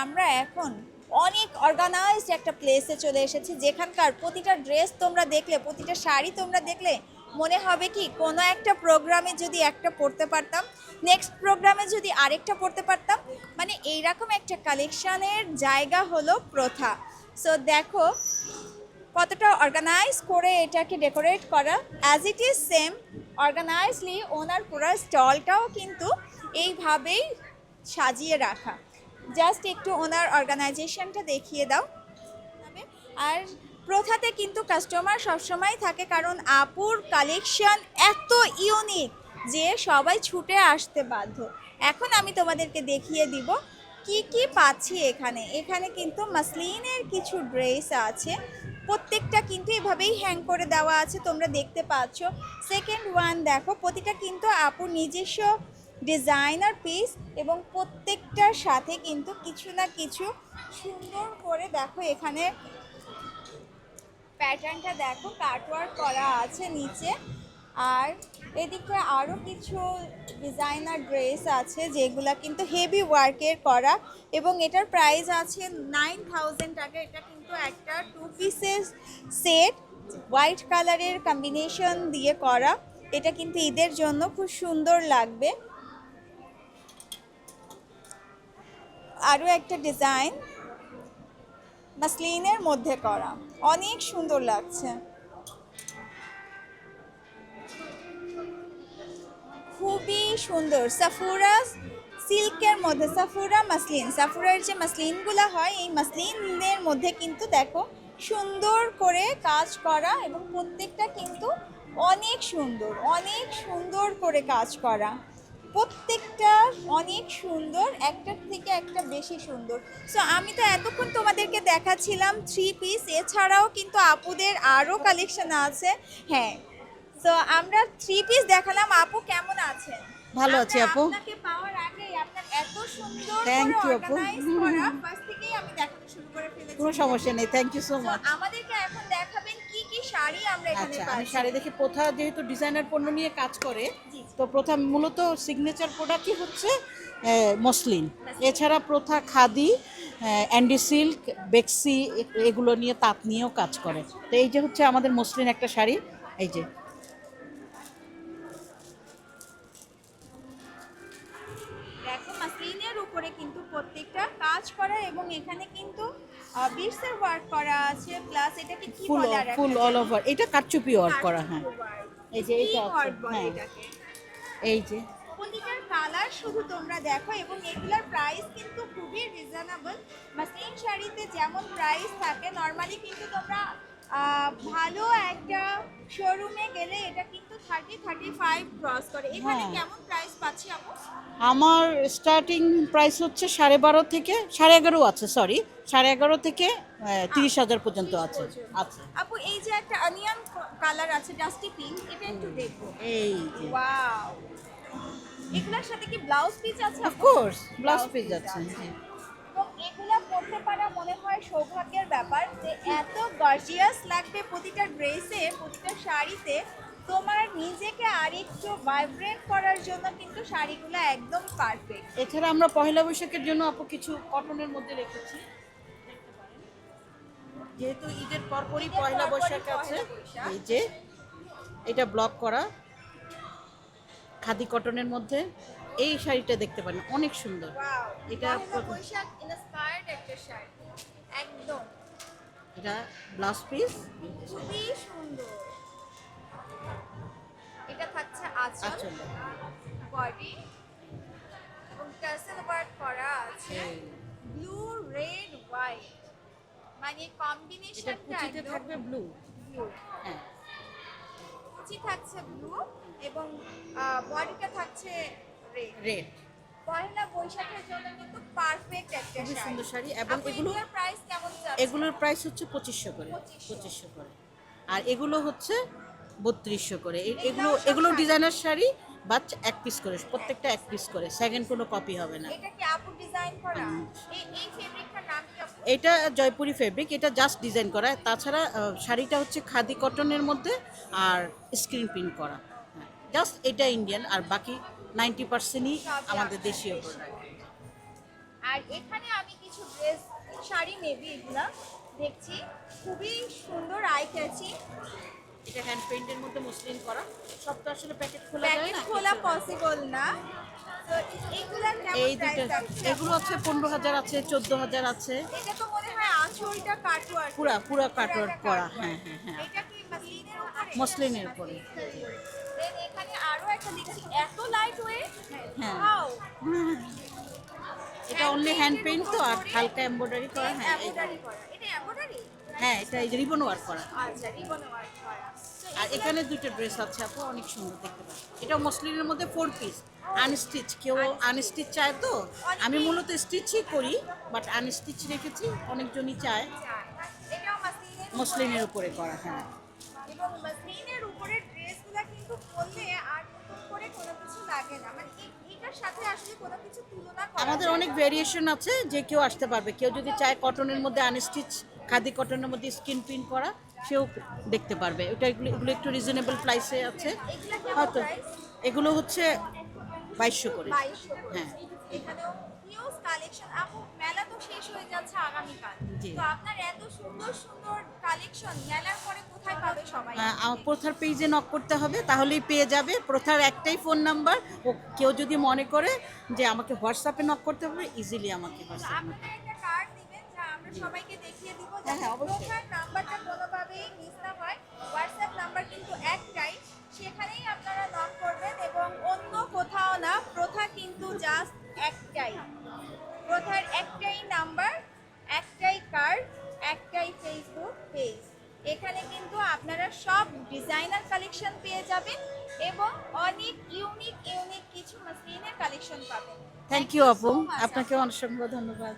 আমরা এখন অনেক অর্গানাইজড একটা প্লেসে চলে এসেছি, যেখানকার প্রতিটা ড্রেস তোমরা দেখলে, প্রতিটা শাড়ি তোমরা দেখলে মনে হবে কি, কোনো একটা প্রোগ্রামে যদি একটা পড়তে পারতাম নেক্সট প্রোগ্রামে যদি আরেকটা পড়তে পারতাম মানে এইরকম একটা কালেকশানের জায়গা হলো প্রথা। সো দেখো কতটা অর্গানাইজ করে এটাকে ডেকোরেট করা। As it is same organisedly ওনার পুরো স্টলটাও কিন্তু এইভাবেই সাজিয়ে রাখা। জাস্ট একটু ওনার অর্গানাইজেশনটা দেখিয়ে দাও। আর প্রথাতে কিন্তু কাস্টমার সবসময় থাকে কারণ আপুর কালেকশন এত ইউনিক যে সবাই ছুটে আসতে বাধ্য। এখন আমি তোমাদেরকে দেখিয়ে দিব কি কি পাচ্ছি এখানে। এখানে কিন্তু মাসলিনের কিছু ড্রেস আছে। প্রত্যেকটা কিন্তু এভাবেই হ্যাং করে দেওয়া আছে, তোমরা দেখতে পাচ্ছ। সেকেন্ড ওয়ান দেখো, প্রতিটা কিন্তু আপুর নিজস্ব ডিজাইনার পিস এবং প্রত্যেকটার সাথে কিন্তু কিছু না কিছু সুন্দর করে দেখো এখানে প্যাটার্নটা দেখো কাটওয়ার্ক করা আছে নিচে। আর এদিকে আরও কিছু ডিজাইনার ড্রেস আছে যেগুলা কিন্তু হেভি ওয়ার্কের করা এবং এটার প্রাইস আছে নাইন থাউজেন্ড টাকা। এটা কিন্তু একটা টু পিসেস সেট হোয়াইট কালারের কম্বিনেশন দিয়ে করা। এটা কিন্তু ঈদের জন্য খুব সুন্দর লাগবে। আরও একটা ডিজাইন মাসলিনের মধ্যে করা। অনেক সুন্দর লাগছে। খুবই সুন্দর। সাফুরা সিল্কের মধ্যে, সাফুরা মাসলিন। সাফুরার যে মাসলিনগুলো হয়, এই মাসলিনের মধ্যে কিন্তু দেখো সুন্দর করে কাজ করা এবং প্রত্যেকটা কিন্তু অনেক সুন্দর অনেক সুন্দর করে কাজ করা। প্রত্যেকটা অনেক সুন্দর একটার থেকে একটা বেশি সুন্দর। সো আমি তো এতক্ষণ তোমাদেরকে দেখাচ্ছিলাম থ্রি পিস এছাড়াও কিন্তু আপুদের আরও কালেকশন আছে। হ্যাঁ তো আমরা থ্রি পিস দেখালাম। আপু কেমন আছেন? ভালো আছি, আপু। আপনাকে পাওয়ার আগেই আপনার এত সুন্দর করে you, আপু। ফার্স্ট থেকেই আমি দেখাতে শুরু করে ফেলেছি। কোনো সমস্যা নেই। থ্যাংক ইউ সো মাচ আমাদেরকে এখন দেখাবেন কি কি শাড়ি আমরা এখানে আচ্ছা আমি পাচ্ছি। শাড়ি দেখি। প্রথা যেহেতু ডিজাইনার পণ্য নিয়ে কাজ করে। তো প্রথা মূলত সিগনেচার প্রোডাক্টই হচ্ছে মসলিন। এছাড়া প্রথা খাদি অ্যান্ডি সিল্ক বেক্সি এগুলো নিয়ে তাঁত নিয়েও কাজ করে। তো এই যে হচ্ছে আমাদের মসলিন একটা শাড়ি এই যে। উপরে কিন্তু প্রত্যেকটা কাজ করা এবং এখানে কিন্তু বিটসের ওয়ার্ক করা আছে প্লাস এটাকে কি ফুল বলে ফুল অল? ওভার এটা কারচুপি ওয়ার্ক করা হ্যাঁ। এই যে আছে, হ্যাঁ। এই যে। প্রতিটার কালার শুধু তোমরা দেখো এবং এগুলার প্রাইস কিন্তু খুবই রিজনেবল মাসলিন শাড়িতে যেমন প্রাইস থাকে নর্মালি কিন্তু তোমরা ভালো একটা শোরুমে গেলে এটা কিন্তু থার্টি থার্টি ফাইভ ক্রস করে। এখানে হ্যাঁ। কেমন প্রাইস পাচ্ছি আপু? আমার স্টার্টিং প্রাইস হচ্ছে সাড়ে বারো থেকে সাড়ে এগারো আছে সরি সাড়ে এগারো থেকে তিরিশ হাজার পর্যন্ত আছে। আছে। আপু এই যে একটা অনিয়ন কালার আছে ডাস্টি পিঙ্ক এটা একটু দেখব। এই ওয়াও এগুলোর সাথে কি ব্লাউজ পিস আছে আপু? অফকোর্স ব্লাউজ পিস আছে। এবং এগুলা পরতে পারা এত গর্জিয়াস লাগবে প্রতিটা ড্রেসে প্রতিটা শাড়িতে। তোমার নিজেকে আরেকটু ভাইব্রেন্ট করার জন্য কিন্তু শাড়িগুলো একদম পারফেক্ট এছাড়া আমরা পয়লা বৈশাখের জন্য আপু কিছু কটনের মধ্যে রেখেছি। যেহেতু ঈদের পরপরই পয়লা বৈশাখ আছে। এই যে এটা ব্লক করা খাদি কটনের মধ্যে এই শাড়িটা দেখতে পারেন অনেক সুন্দর। এটা এটা বৈশাখ ইন্সপায়ার্ড একটা শাড়ি একদম। এটা ব্লাউজ পিস খুবই সুন্দর। এটা থাকছে আঁচল। বডি। এবং টাসেল ওয়ার্ক করা আছে। Blue red white. মানে কম্বিনেশনটা একদম থাকবে ব্লু। ব্লু। হ্যাঁ। কুচি থাকছে ব্লু এবং বডিটা থাকছে রেড। রেড। পয়লা বৈশাখের জন্য কিন্তু পারফেক্ট একটা খুবই সুন্দর শাড়ি এবং এগুলো এগুলোর প্রাইস কেমন এগুলোর প্রাইস হচ্ছে পঁচিশশো করে। পঁচিশশো। করে। আর এগুলো হচ্ছে বত্রিশশো করে। এগুলো এগুলো। ডিজাইনার শাড়ি। বাচ এক পিস করে প্রত্যেকটা এক পিস করে। সেকেন্ড কোনো কপি হবে না। এটা জয়পুরি ফেব্রিক এটা জাস্ট ডিজাইন করা। তাছাড়া শাড়িটা হচ্ছে খাদি কটনের মধ্যে আর স্ক্রিন প্রিন্ট করা। জাস্ট এটা ইন্ডিয়ান আর বাকি নাইনটি পার্সেন্টই আমাদের দেশীয়। প্রোডাক্ট আর এখানে আমি কিছু ড্রেস শাড়ি মেবি এগুলো দেখছি। খুবই সুন্দর আই ক্যাচি এটা হ্যান্ড পেইন্টের মধ্যে মসলিন করা। সব তো আসলে প্যাকেট খোলা যায় প্যাকেট খোলা পসিবল না। তো এগুলা এই দুটো এগুলো হচ্ছে পনেরো হাজার আছে চোদ্দ হাজার আছে। এটা তো মনে হয় আঁচলটা কাটওয়ার পুরা পুরা কাটওয়ার্ক করা। হ্যাঁ হ্যাঁ হ্যাঁ। এটা কি মসলিনের উপরে। এত লাইট ওয়েট হ্যাঁ। এটা অনলি হ্যান্ড পেইন্ট তো আর হালকা এমব্রয়ডারি করা হ্যাঁ এমব্রয়ডারি করা। এটা এমব্রয়ডারি হ্যাঁ এটা রিবন ওয়ার্ক করা। আচ্ছা রিবন ওয়ার্ক করা। আর এখানে দুটো ড্রেস আছে আপু অনেক সুন্দর দেখতে পাচ্ছি। এটা মসলিনের মধ্যে ফোর পিস আনস্টিচ কেউ আনস্টিচ চায় তো? আমি মূলত স্টিচই করি বাট আনস্টিচ রেখেছি অনেকজনই চায়। মসলিনের উপরে। করা হ্যাঁ। এবং মাসলিনের উপরে ড্রেসগুলো কিন্তু পরলে আর কোনো কিছু লাগে না। মানে এটার সাথে আসলে কোনো কিছু তুলনা আমাদের অনেক ভেরিয়েশন আছে যে কেউ আসতে পারবে। কেউ যদি চায় কটনের মধ্যে আনস্টিচ খাদি কটনের মধ্যে স্কিন প্রিন্ট করা সেও দেখতে পারবে। ওটা এগুলো এগুলো একটু রিজনেবল প্রাইসে আছে। হয়তো এগুলো হচ্ছে বাইশশো করে। 2200 করে। হ্যাঁ। হিউজ কালেকশন আপু মেলা তো শেষ হয়ে যাচ্ছে আগামীকাল। তো আপনার এত সুন্দর সুন্দর কালেকশন মেলার পরে কোথায় পাবে সবাই? প্রথার পেজে নক করতে হবে তাহলেই পেয়ে যাবে। প্রথার একটাই ফোন নাম্বার ও কেউ যদি মনে করে যে আমাকে হোয়াটসঅ্যাপে নক করতে হবে ইজিলি আমাকে তো একটা কার্ড দিবেন যা আমরা সবাইকে দেখিয়ে দিব। হ্যাঁ, হ্যাঁ, প্রথার নাম্বারটা কোনোভাবেই মিস না হয়। হোয়াটসঅ্যাপ এখানে কিন্তু আপনারা সব ডিজাইনার কালেকশন পেয়ে যাবেন এবং অনেক ইউনিক ইউনিক কিছু মাসলিনের কালেকশন পাবেন। থ্যাংক ইউ আপু। আপনাকে অসংখ্য ধন্যবাদ।